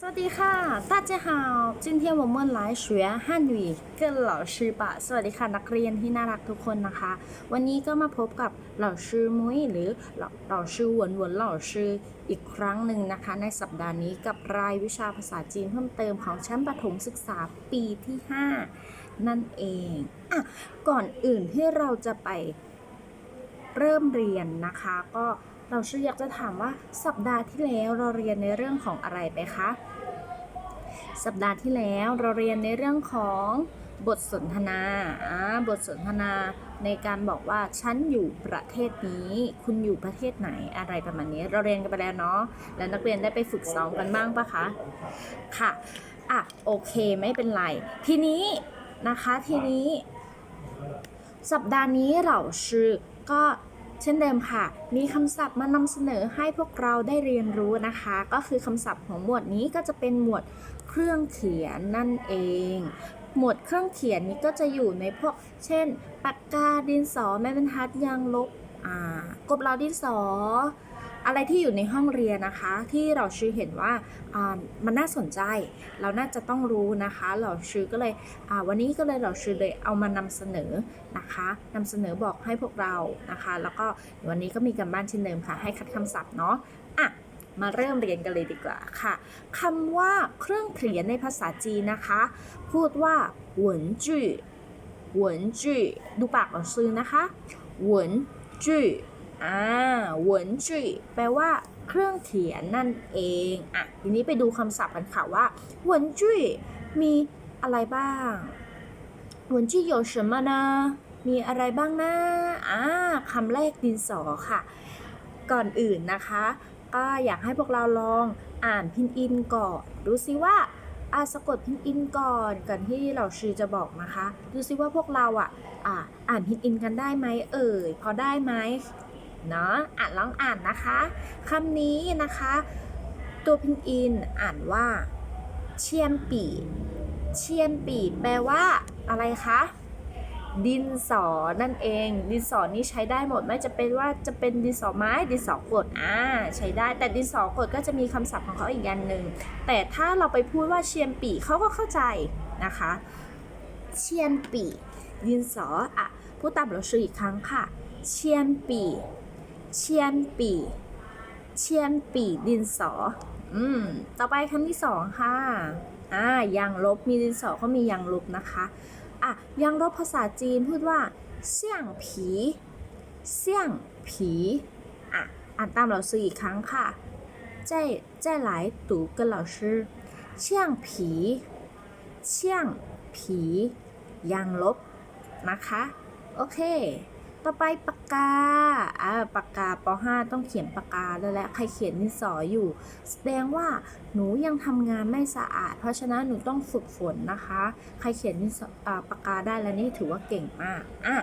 สวัสดีค่ะ大家好今天我们来学汉语跟老师吧สวัสดีค่ะนักเรียนที่น่ารักทุกคนนะคะ วันนี้ก็มาพบกับเหล่าชื่อมุ้ยหรือเหล่าเหล่าชื่อหวนหวนเหล่าชื่ออีกครั้งหนึ่งนะคะ ในสัปดาห์นี้กับรายวิชาภาษาจีนเพิ่มเติมของชั้นประถมศึกษาปีที่ 5 นั่นเองอ่ะก่อนอื่นที่เราจะไป เริ่มเรียนนะคะ ก็เราชื่ออยากจะถามว่าสัปดาห์ที่แล้วเราเรียนในเรื่องของอะไรไปคะ สัปดาห์ที่แล้วเราเรียนในเรื่องของบทสนทนา บทสนทนาในการบอกว่าฉันอยู่ประเทศนี้ คุณอยู่ประเทศไหนอะไรประมาณนี้ เราเรียนกันไปแล้วเนาะ แล้วนักเรียนได้ไปฝึกซ้อมกันบ้างปะคะ ค่ะ อะ โอเคไม่เป็นไร ทีนี้นะคะทีนี้ สัปดาห์นี้เราชื่อก็เช่นเดิมค่ะ มีคำศัพท์มานำเสนอให้พวกเราได้เรียนรู้นะคะ ก็คือคำศัพท์ของหมวดนี้ก็จะเป็นหมวด เครื่องเขียนนั่นเอง หมวดเครื่องเขียนนี้ก็จะอยู่ในพวก เช่น ปากกาดินสอแม่บรรทัดยางลบอ่ากบเราดินสอ อะไรที่อยู่ในห้องเรียนนะคะ ที่เราชื่อเห็นว่าามันน่าสนใจ เราน่าจะต้องรู้นะคะ เราชื่อก็เลยวันนี้ก็เลยเราชื่อเลยเอามานำเสนอนะคะนำเสนอบอกให้พวกเรานะคะ แล้วก็วันนี้ก็มีกันบ้านเช่นเดิมค่ะ ให้คัดคำศัพท์เนาะอะ มาเริ่มเรียนกันเลยดีกว่าค่ะคำว่าเครื่องเขียนในภาษาจีนนะคะ พูดว่าหวนจื่อหวนจื่อดูปากเราซื้อนะคะหวนจื่ออ่าหวนจื่อแปลว่า เครื่องเขียนนั่นเองอ่ะทีนี้ไปดูคำศัพท์กันค่ะว่าหวนจื่อมีอะไรบ้างหวนจื่อ有什么呢มีอะไรบ้างนะอ่าคำแรกดินสอค่ะ ก่อนอื่นนะคะ ก็อยากให้พวกเราลองอ่านพินอินก่อน ดูซิว่าอาสะกดพินอินก่อนก่อนที่เราชื่อจะบอกนะคะ ดูซิว่าพวกเราอะอ่าอ่านพินอินกันได้ไหมเอ่ยพอได้ไหมเนาะอ่านลองอ่านนะคะคำนี้นะคะ ตัวพินอินอ่านว่า เชียนปี เชียนปีแปลว่าอะไรคะ ดินสอนั่นเอง ดินสอนี้ใช้ได้หมดไม่จะเป็นว่าจะเป็นดินสอไม้ดินสอกดอ่าใช้ได้แต่ดินสอกดก็จะมีคำศัพท์ของเขาอีกอย่างหนึ่งแต่ถ้าเราไปพูดว่าเชียนปีเขาก็เข้าใจนะคะ เชียนปีดินสออะพูดตามเราชื่ออีกครั้งค่ะ เชียนปีเชียนปีเชียนปีดินสออืมต่อไปคำที่สองค่ะอ่ายางลบมีดินสอก็มียางลบนะคะ อ่ะยางลบภาษาจีนพูดว่าเสี่ยงผีเสี่ยงผีอ่ะอ่านตามเราซื้ออีกครั้งค่ะ再再来读跟老师เสี่ยงผีเสี่ยงผียางลบนะคะ โอเค ต่อไปปากกา อ่า ปากกาป .5 ต้องเขียนปากกาแล้วแหละ ใครเขียนดินสออยู่ แสดงว่าหนูยังทำงานไม่สะอาด เพราะฉะนั้นหนูต้องฝึกฝนนะคะ ใครเขียนดินสอ่าปากกาได้แล้วนี่ถือว่าเก่งมาก อะ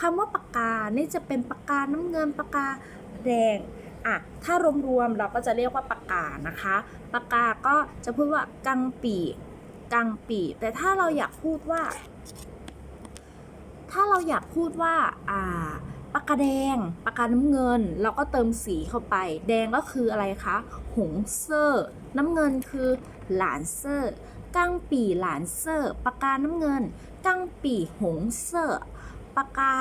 คำว่าปากกา นี่จะเป็นปากกาน้ำเงินปากกาแดง อะ ถ้ารวมๆเราก็จะเรียกว่าปากกานะคะ ปากกาก็จะพูดว่ากังปีกังปีแต่ถ้าเราอยากพูดว่า ถ้าเราอยากพูดว่าอ่าปากกาแดงปากกาน้ำเงิน เราก็เติมสีเข้าไป แดงก็คืออะไรคะ หงเซอร์ น้ำเงินคือหลานเซอร์กั้งปีหลานเซอร์ปากกาน้ำเงินกั้งปีหงเซอร์ปากกา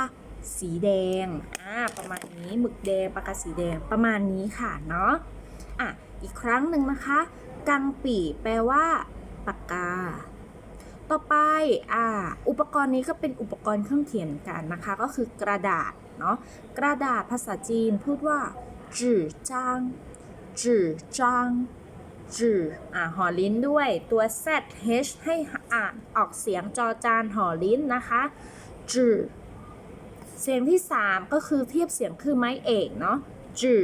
สีแดงอ่าประมาณนี้หมึกแดงปากกาสีแดงประมาณนี้ค่ะเนาะอะอีกครั้งหนึ่งนะคะ กังปีแปลว่าปากกา ต่อไปอ่าอุปกรณ์นี้ก็เป็นอุปกรณ์เครื่องเขียนเหมือนกันนะคะ ก็คือกระดาษเนาะกระดาษภาษาจีนพูดว่าจื่อจางจื่อจางจื่ออ่าหอลิ้นด้วยตัว z h ให้อ่านออกเสียงจอจานหอลิ้นนะคะจื่อเสียงที่ 3 ก็คือเทียบเสียงคือไม้เอกเนาะจื่อ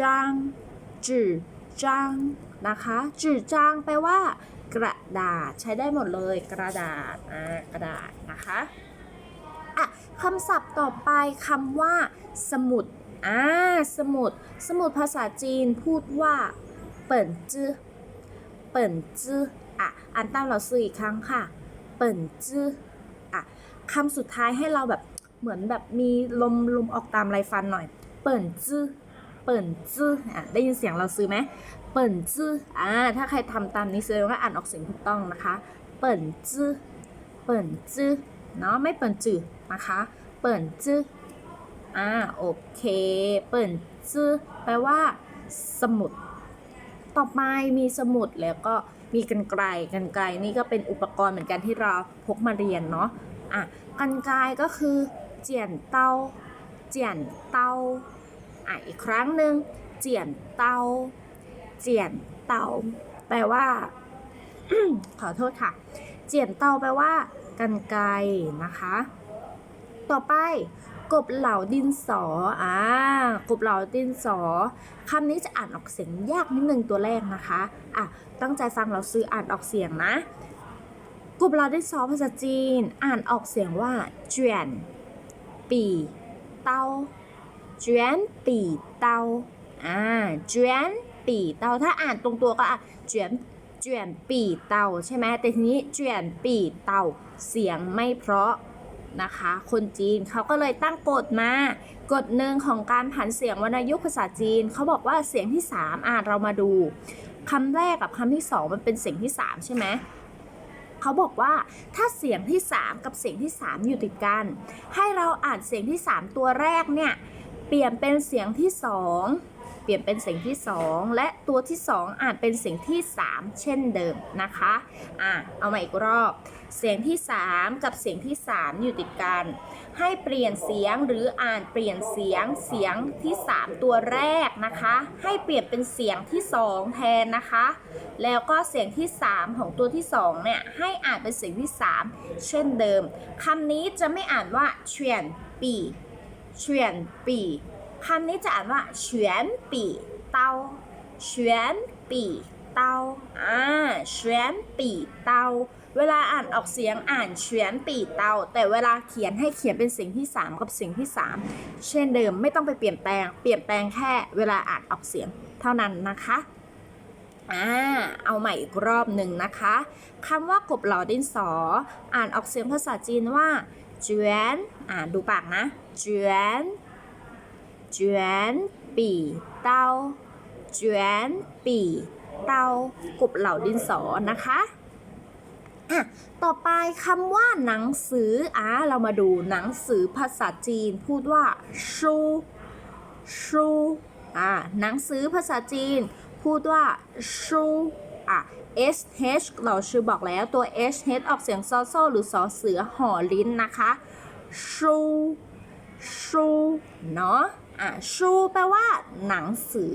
จางจื่อจางนะคะจื่อจางแปลว่า กระดาษใช้ได้หมดเลยกระดาษอ่ากระดาษนะคะอะคำศัพท์ต่อไปคำว่า สมุดอ่าสมุด สมุดภาษาจีนพูดว่า เปิ่นจื้อเปิ่นจื้ออะอ่านตามเราซื้ออีกครั้งค่ะ เปิ่นจื้ออะคำสุดท้ายให้เราแบบเหมือนแบบมีลมลมออกตามไรฟันหน่อย เปิ่นจื้อเปิ่นจื้ออะได้ยินเสียงเราซื้อไหม เปิ่นจื้ออ่าถ้าใครทำตามนี้แสดงว่าอ่านออกเสียงถูกต้องนะคะ เปิ่นจื้อเปิ่นจื้อเนาะไม่เปิ่นจื้อนะคะ เปิ่นจื้ออ่าโอเค เปิ่นจื้อแปลว่า สมุด ต่อไปมีสมุดแล้วก็มีกันไกลกันไกลนี่ก็เป็นอุปกรณ์เหมือนกันที่เราพกมาเรียนเนาะอะกันไกลก็คือเจียนเตาเจียนเตาอะอีกครั้งหนึ่งเจียนเตา เจียนเตาแปลว่า ขอโทษค่ะ เจียนเตาแปลว่า กันไกลนะคะ ต่อไป กบเหล่าดินสออ่ากบเหล่าดินสอคำนี้จะอ่านออกเสียงยากนิดนึงตัวแรกนะคะอะตั้งใจฟังเราซื้ออ่านออกเสียงนะกบเหล่าดินสอภาษาจีน อ่านออกเสียงว่าเจียนปีเตาเจียนปีเตาอ่าเจียน ปีเตาถ้าอ่านตรงตัวก็อะเจียนเจียนปีเตาใช่ไหมแต่ทีนี้เจียนปีเตาเสียงไม่เพราะนะคะ คนจีนเขาก็เลยตั้งกฎมากฎหนึ่งของการผันเสียงวรรณยุกต์ภาษาจีนเขาบอกว่าเสียงที่ 3 อ่านเรามาดูคำแรกกับคำที่ 2 มันเป็นเสียงที่ 3 ใช่ไหมเขาบอกว่าถ้าเสียงที่ 3 กับเสียงที่ 3 อยู่ติดกัน ให้เราอ่านเสียงที่ 3 ตัวแรกเนี่ยเปลี่ยนเป็นเสียงที่ 2 เปลี่ยนเป็นเสียงที่ 2 และตัวที่ 2อ่านเป็นเสียงที่ 3 เช่นเดิมนะคะอะเอามาอีกรอบ เสียงที่ 3 กับเสียงที่ 3 อยู่ติดกัน ให้เปลี่ยนเสียงหรืออ่านเปลี่ยนเสียงเสียงที่ 3 ตัวแรกนะคะ ให้เปลี่ยนเป็นเสียงที่ 2 แทนนะคะ แล้วก็เสียงที่ 3 ของตัวที่2เนี่ยให้อ่านเป็นเสียงที่ 3 เช่นเดิมคำนี้จะไม่อ่านว่าเฉียนปีเฉียนปี คำนี้จะอ่านว่าเฉียนปีเตาเฉียนปีเตาอ่าเฉียนปีเตาเวลาอ่านออกเสียงอ่านเฉียนปีเตาแต่เวลาเขียนให้เขียนเป็นเสียงที่ 3 กับเสียงที่ 3 เช่นเดิมไม่ต้องไปเปลี่ยนแปลง เปลี่ยนแปลงแค่เวลาอ่านออกเสียงเท่านั้นนะคะอ่าเอาใหม่อีกรอบหนึ่งนะคะคำว่ากบเหล่าดินสอ อ่านออกเสียงภาษาจีนว่าเจียนอ่านดูปากนะเจียน เจียนปีเตาเจียนปีเตากบเหล่าดินสอนะคะอะต่อไปคำว่าหนังสืออะเรามาดูหนังสือภาษาจีนพูดว่าชูชูอะหนังสือภาษาจีน พูดว่าชูอะ s h เราชื่อบอกแล้วตัว h h ออกเสียงซอโซหรือซอเสือห่อลิ้นนะคะชูชูเนาะ อะชูแปลว่าหนังสือ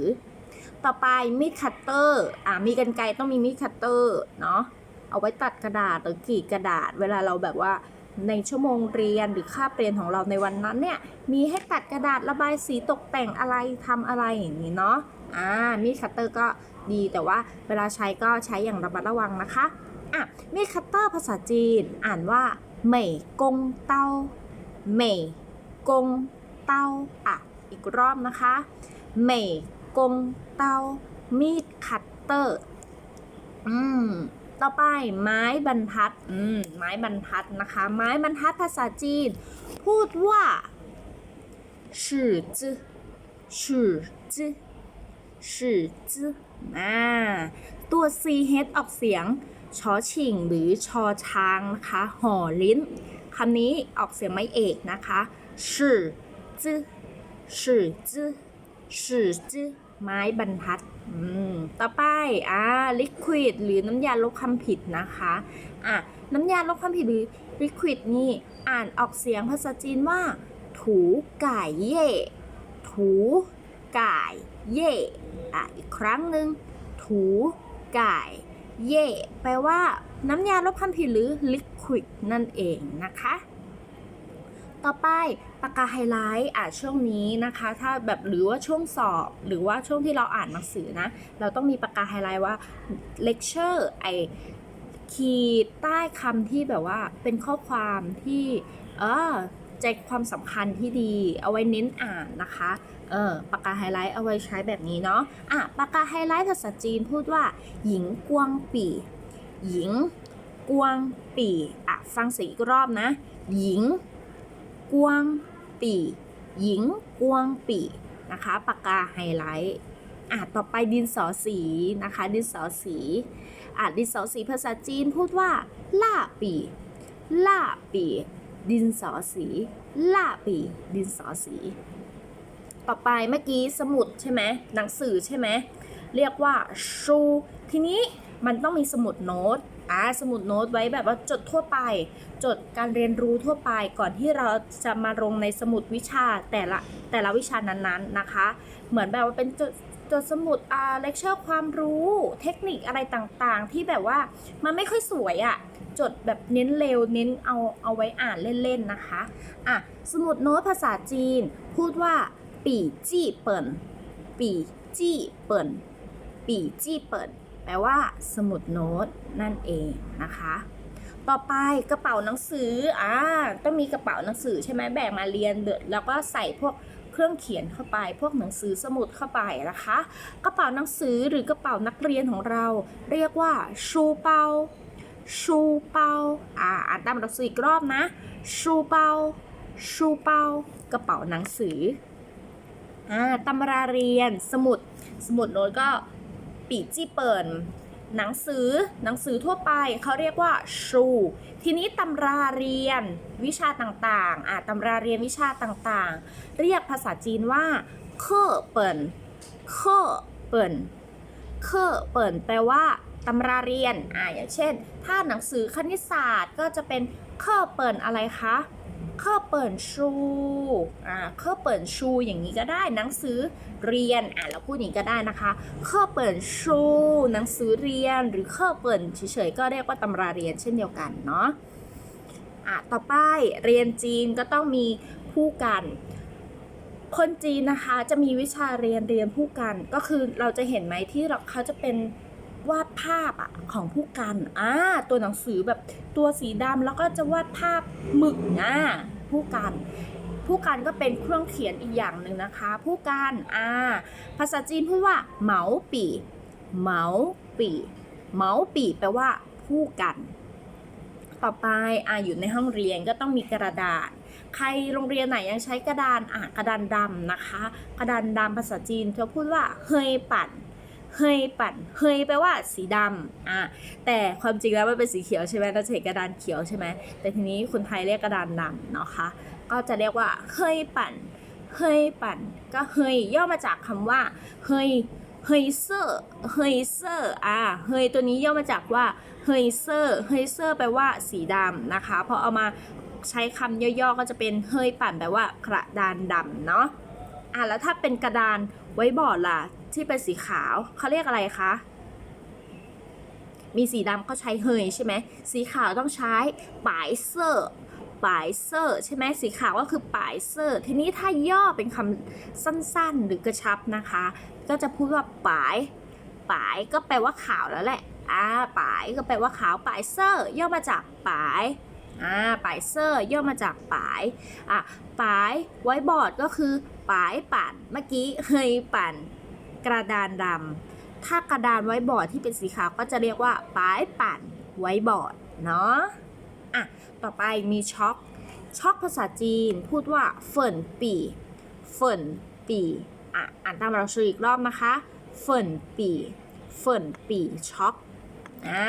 ต่อไปมีดคัตเตอร์อะมีกันไกรต้องมีมีดคัตเตอร์เนาะเอาไว้ตัดกระดาษหรือกรีดกระดาษ เวลาเราแบบว่าในชั่วโมงเรียนหรือคาบเรียนของเราในวันนั้นเนี่ยมีให้ตัดกระดาษระบายสีตกแต่งอะไรทำอะไรอย่างนี้เนาะอ่ามีดคัตเตอร์ก็ดีแต่ว่าเวลาใช้ก็ใช้อย่างระมัดระวังนะคะอะมีดคัตเตอร์ภาษาจีนอ่านว่าเหม่ยกงเต้าเหม่ยกงเต้าอะ อีกรอบนะคะเหม่ยกงเตา มีดคัตเตอร์ อืม ต่อไปไม้บรรทัด อืม ไม้บรรทัดนะคะ ไม้บรรทัดภาษาจีน พูดว่าชื่อจื้อชื่อจื้อชื่อจื้ออ่าตัว ch ออกเสียงชอชิงหรือชอช้างนะคะ ห่อลิ้นคำนี้ออกเสียงไม่เอกนะคะชื่อจื้อ ชื่อจื้อชื่อจื้อไม้บรรทัดอืมต่อไป อ่า liquid หรือน้ำยาลบคำผิดนะคะ อะ น้ำยาลบคำผิดหรือ liquid นี่ อ่านออกเสียงภาษาจีนว่า ถูก่ายเย่ ถูก่ายเย่ อะ อีกครั้งหนึ่ง ถูก่ายเย่ แปลว่าน้ำยาลบคำผิดหรือ liquid นั่นเองนะคะ ต่อไปปากกาไฮไลท์อะช่วงนี้นะคะ ถ้าแบบหรือว่าช่วงสอบ หรือว่าช่วงที่เราอ่านหนังสือนะ เราต้องมีปากกาไฮไลท์ว่าเลคเชอร์ไอขีดใต้คำที่แบบว่าเป็นข้อความที่เออใจความสำคัญที่ดีเอาไว้เน้นอ่านนะคะ เออปากกาไฮไลท์เอาไว้ใช้แบบนี้เนาะ อะปากกาไฮไลท์ภาษาจีนพูดว่า หญิงกวางปีหญิงกวางปีอะ ฟังเสียงอีกรอบนะ หญิง กวางปีหญิงกวางปีนะคะปากกาไฮไลท์อะต่อไปดินสอสีนะคะ ดินสอสีอะดินสอสีภาษาจีนพูดว่า ล่าปีล่าปีดินสอสีล่าปีดินสอสี ต่อไปเมื่อกี้สมุดใช่ไหมหนังสือใช่ไหมเรียกว่าชูทีนี้มันต้องมีสมุดโน้ต อ่าสมุดโน้ตไว้แบบว่าจดทั่วไป จดการเรียนรู้ทั่วไปก่อนที่เราจะมาลงในสมุดวิชาแต่ละแต่ละวิชานั้นๆนะคะ เหมือนแบบว่าเป็นจดจดสมุดอ่าเลคเชอร์ความรู้เทคนิคอะไรต่างๆ ที่แบบว่ามันไม่ค่อยสวยอะ่ะจดแบบเน้นเร็วเน้นเอาเอาไว้อ่านเล่นๆนะคะอะสมุดโน้ตภาษาจีน พูดว่า ปีจี้เปิ่นปีจี้เปิ่นปีจี้เปิ่น แปลว่า สมุดโน้ตนั่นเองนะคะ ต่อไปกระเป๋าหนังสืออ่าต้องมีกระเป๋าหนังสือใช่ไหมแบกมาเรียนเดแล้วก็ใส่พวกเครื่องเขียนเข้าไปพวกหนังสือสมุดเข้าไปนะคะ กระเป๋าหนังสือหรือกระเป๋านักเรียนของเรา เรียกว่าชูเปาชูเปาอ่าอ่านตามหนังสืออีกรอบนะชูเปาชูเปากระเป๋าหนังสืออ่าตำราเรียนสมุดสมุดโน้ตก็ ปีจี้เปิ่นหนังสือหนังสือทั่วไปเขาเรียกว่าชู ทีนี้ตำราเรียนวิชาต่างๆอ่าตำราเรียนวิชาต่างๆ เรียกภาษาจีนว่าเคอเปิ่นเคอเปิ่นเคอเปิ่นแปลว่าตำราเรียนอ่าอย่างเช่น ถ้าหนังสือคณิตศาสตร์ก็จะเป็นเคอเปิ่นอะไรคะ ข้อเปิดชูอ่าข้อเปิดชูอย่างนี้ก็ได้หนังสือเรียนอ่าเราพูดอย่างนี้ก็ได้นะคะข้อเปิดชูหนังสือเรียนหรือข้อเปิดเฉยๆก็เรียกว่าตำราเรียนเช่นเดียวกันเนาะอะต่อไปเรียนจีนก็ต้องมีผู้กัน คนจีนนะคะจะมีวิชาเรียนเรียนผู้กัน ก็คือเราจะเห็นไหมที่เราเขาจะเป็น วาดภาพอะของผู้กันอ่าตัวหนังสือแบบตัวสีดำแล้วก็จะวาดภาพหมึกอ่าผู้กัน ผู้กันก็เป็นเครื่องเขียนอีกอย่างหนึ่งนะคะ ผู้กันอ่าภาษาจีนพูดว่าเหมาปีเหมาปีเหมาปีแปลว่าผู้กัน ต่อไปอ่าอยู่ในห้องเรียนก็ต้องมีกระดาษ ใครโรงเรียนไหนยังใช้กระดานอะกระดานดำนะคะ กระดานดำภาษาจีนเขาพูดว่าเฮยปั่น เฮยปั่นเฮยแปลว่าสีดำอะแต่ความจริงแล้วมันเป็นสีเขียวใช่ไหมเราจะเห็นกระดานเขียวใช่ไหมแต่ทีนี้คนไทยเรียกกระดานดำเนาะคะก็จะเรียกว่าเฮยปั่นเฮยปั่น ก็เฮยย่อมาจากคำว่าเฮยเฮยเซอร์เฮยเซอร์อะเฮยตัวนี้ย่อมาจากว่าเฮยเซอร์เฮยเซอร์แปลว่าสีดำนะคะพอเอามาใช้คำย่อๆก็จะเป็นเฮยปั่นแปลว่ากระดานดำเนาะอะแล้วถ้าเป็นกระดาน ไว้บอร์ดล่ะ ที่เป็นสีขาวเขาเรียกอะไรคะ มีสีดำก็ใช้เฮยใช่ไหมสีขาวต้องใช้ปายเซอร์ปายเซอร์ใช่ไหมสีขาวก็คือปายเซอร์ทีนี้ถ้าย่อเป็นคำสั้นๆหรือกระชับนะคะ ก็จะพูดว่าปายปายก็แปลว่าขาวแล้วแหละอ่าปายก็แปลว่าขาวปายเซอร์ย่อมาจากปายอ่าปายเซอร์ย่อมาจากปายอะปายไว้บอร์ดก็คือ ปายปั่นเมื่อกี้เฮยปั่นกระดานดำถ้ากระดานไว้บอร์ดที่เป็นสีขาวก็จะเรียกว่าปายปั่นไว้บอร์ดเนาะอะต่อไปมีช็อกช็อกภาษาจีนพูดว่าเฟินปีเฟินปีอะอ่านตามเราชื่ออีกรอบนะคะเฟินปีเฟินปีช็อกอ่า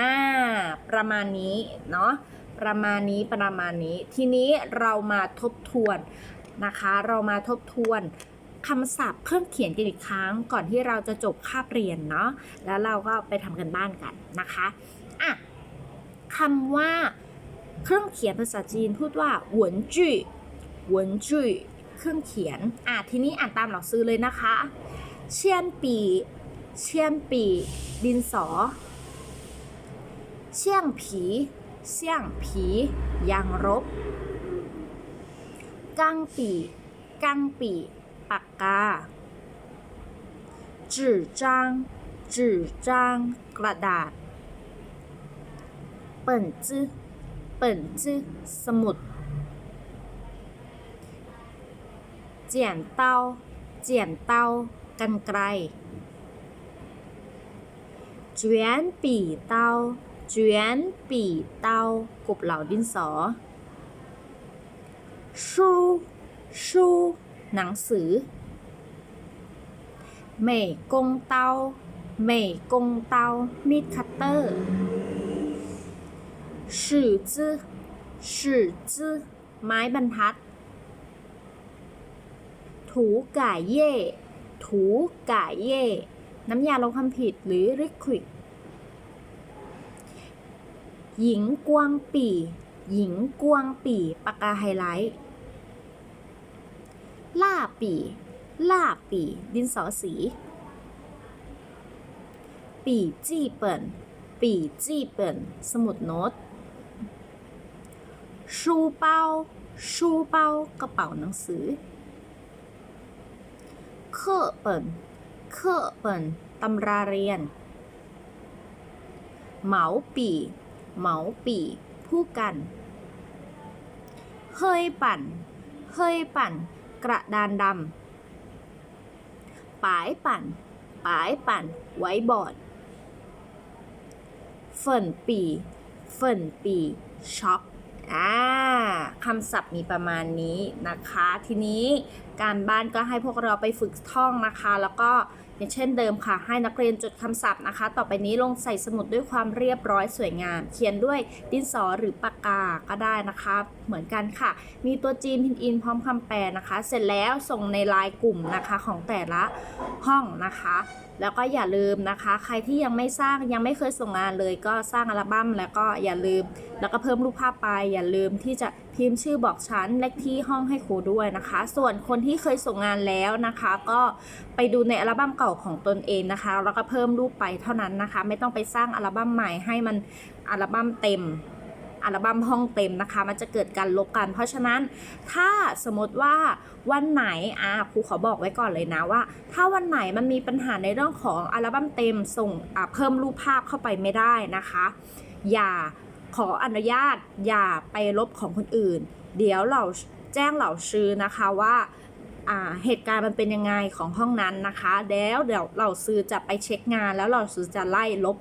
ประมาณนี้เนาะประมาณนี้ประมาณนี้ ทีนี้เรามาทบทวน นะคะ เรามาทบทวนคำศัพท์เครื่องเขียนกันอีกครั้งก่อนที่เราจะจบคาบเรียนเนาะแล้วเราก็ไปทำกันบ้านกันนะคะอะคำว่าเครื่องเขียนภาษาจีนพูดว่าหวนจุยหวนจุยเครื่องเขียนอะทีนี้อ่านตามหลักซื้อเลยนะคะ เชียนปี เชียนปี ดินสอ เชี่ยงผีเสี่ยงผียางรบ กังปีกังปีปากกาจื่อจางจื่อจางกระดาษ เปิ่นจื้อเปิ่นจื้อสมุดเจียนเต้าเจียนเต้ากันไกลเจียนปีเต้าเจียนปีเต้ากบเหล่าดินสอ ชูชูหนังสือเหม่กงเตาเหม่กงเตามีดคัตเตอร์สื่อจื้อสื่อจื้อไม้บรรทัด ถูก่ายเย่ถูก่ายเย่น้ำยาลบคำผิดหรือ liquid หญิงกวางปีหญิงกวางปีปากกาไฮไลท์ ล่าปี่ล่าปี่ดินสอสี ปีจี้เปิ่นปีจี้เปิ่นสมุดโน้ตชูเป้าชูเป้ากระเป๋าหนังสือเคเปิ่นเคเปิ่นตำราเรียน เหมาปี่เหมาปี่ผู้กัน เฮยปั่น เฮยปั่น กระดานดำปายปั่นปายปั่น ไว้บอร์ดเฟินปีเฟินปีช็อกอ่าคำศัพท์มีประมาณนี้นะคะ ทีนี้การบ้านก็ให้พวกเราไปฝึกท่องนะคะ แล้วก็ อย่างเช่นเดิมค่ะ ให้นักเรียนจดคำศัพท์นะคะ ต่อไปนี้ลงใส่สมุดด้วยความเรียบร้อยสวยงาม เขียนด้วยดินสอหรือปากกาก็ได้นะคะ เหมือนกันค่ะ มีตัวจีนพินอินพร้อมคำแปลนะคะ เสร็จแล้วส่งในไลน์กลุ่มนะคะของแต่ละห้องนะคะ แล้วก็อย่าลืมนะคะ ใครที่ยังไม่สร้างยังไม่เคยส่งงานเลยก็สร้างอัลบั้มแล้วก็อย่าลืม แล้วก็เพิ่มรูปภาพไป อย่าลืมที่จะพิมพ์ชื่อบอกชั้นเลขที่ห้องให้ครูด้วยนะคะ ส่วนคนที่เคยส่งงานแล้วนะคะ ก็ไปดูในอัลบั้มเก่าของตนเองนะคะ แล้วก็เพิ่มรูปไปเท่านั้นนะคะ ไม่ต้องไปสร้างอัลบั้มใหม่ให้มันอัลบั้มเต็ม อัลบั้มห้องเต็มนะคะ มันจะเกิดการลบกัน เพราะฉะนั้นถ้าสมมติว่าวันไหนอะครูขอบอกไว้ก่อนเลยนะว่า ถ้าวันไหนมันมีปัญหาในเรื่องของอัลบั้มเต็มส่งเพิ่มรูปภาพเข้าไปไม่ได้นะคะ อย่าขออนุญาตอย่าไปลบของคนอื่น เดี๋ยวเราแจ้งเหล่าซื้อนะคะว่าอ่าเหตุการณ์มันเป็นยังไงของห้องนั้นนะคะ แล้วเดี๋ยวเราซื้อจะไปเช็คงานแล้วเราซื้อจะไล่ลบ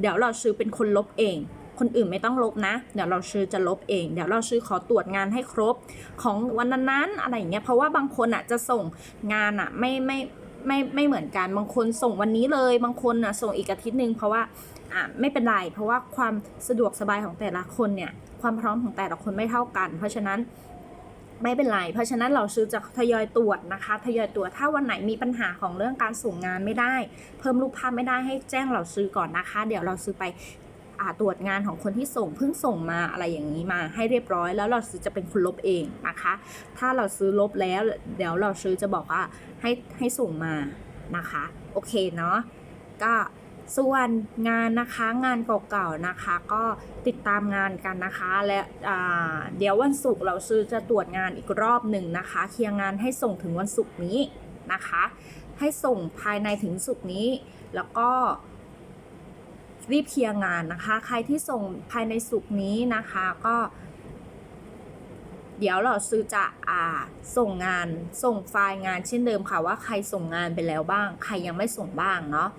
เดี๋ยวเราซื้อเป็นคนลบเอง คนอื่นไม่ต้องลบนะ เดี๋ยวเราซื้อจะลบเอง เดี๋ยวเราซื้อขอตรวจงานให้ครบของวันนั้นๆอะไรอย่างเงี้ย เพราะว่าบางคนอะจะส่งงานอะไม่ไม่ไม่ไม่เหมือนกัน บางคนส่งวันนี้เลย บางคนอะส่งอีกอาทิตย์หนึ่งเพราะว่าอะไม่เป็นไร เพราะว่าความสะดวกสบายของแต่ละคนเนี่ย ความพร้อมของแต่ละคนไม่เท่ากัน เพราะฉะนั้นไม่เป็นไร เพราะฉะนั้นเราซื้อจะทยอยตรวจนะคะ ทยอยตรวจ ถ้าวันไหนมีปัญหาของเรื่องการส่งงานไม่ได้ เพิ่มรูปภาพไม่ได้ให้แจ้งเราซื้อก่อนนะคะ เดี๋ยวเราซื้อไป ตรวจงานของคนที่ส่งเพิ่งส่งมาอะไรอย่างนี้มาให้เรียบร้อย แล้วเราซื้อจะเป็นคนลบเองนะคะ ถ้าเราซื้อลบแล้ว เดี๋ยวเราซื้อจะบอกว่าให้ให้ส่งมานะคะ โอเคเนาะก็ส่วนงานนะคะงานเก่าๆนะคะ ก็ติดตามงานกันนะคะ และอ่าเดี๋ยววันศุกร์เราซื้อจะตรวจงานอีกรอบหนึ่งนะคะ เคลียร์งานให้ส่งถึงวันศุกร์นี้นะคะ ให้ส่งภายในถึงศุกร์นี้ แล้วก็ รีบเคลียร์งานนะคะ ใครที่ส่งภายในศุกนี้นะคะก็ เดี๋ยวเราซื้อจะอ่าส่งงานส่งไฟล์งานเช่นเดิมค่ะว่าใครส่งงานไปแล้วบ้าง ใครยังไม่ส่งบ้างเนาะ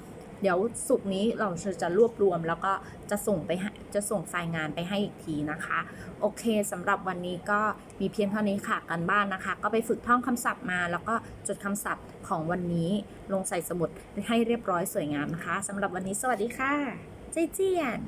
เดี๋ยวสุกนี้เราจะรวบรวมแล้วก็จะส่งไปจะส่งไฟล์งานไปให้อีกทีนะคะ โอเคสำหรับวันนี้ก็มีเพียงเท่านี้ค่ะกันบ้านนะคะ ก็ไปฝึกท่องคำศัพท์มา แล้วก็จดคำศัพท์ของวันนี้ลงใส่สมุดให้เรียบร้อยสวยงามนะคะสำหรับวันนี้สวัสดีค่ะ เจ๊เจียน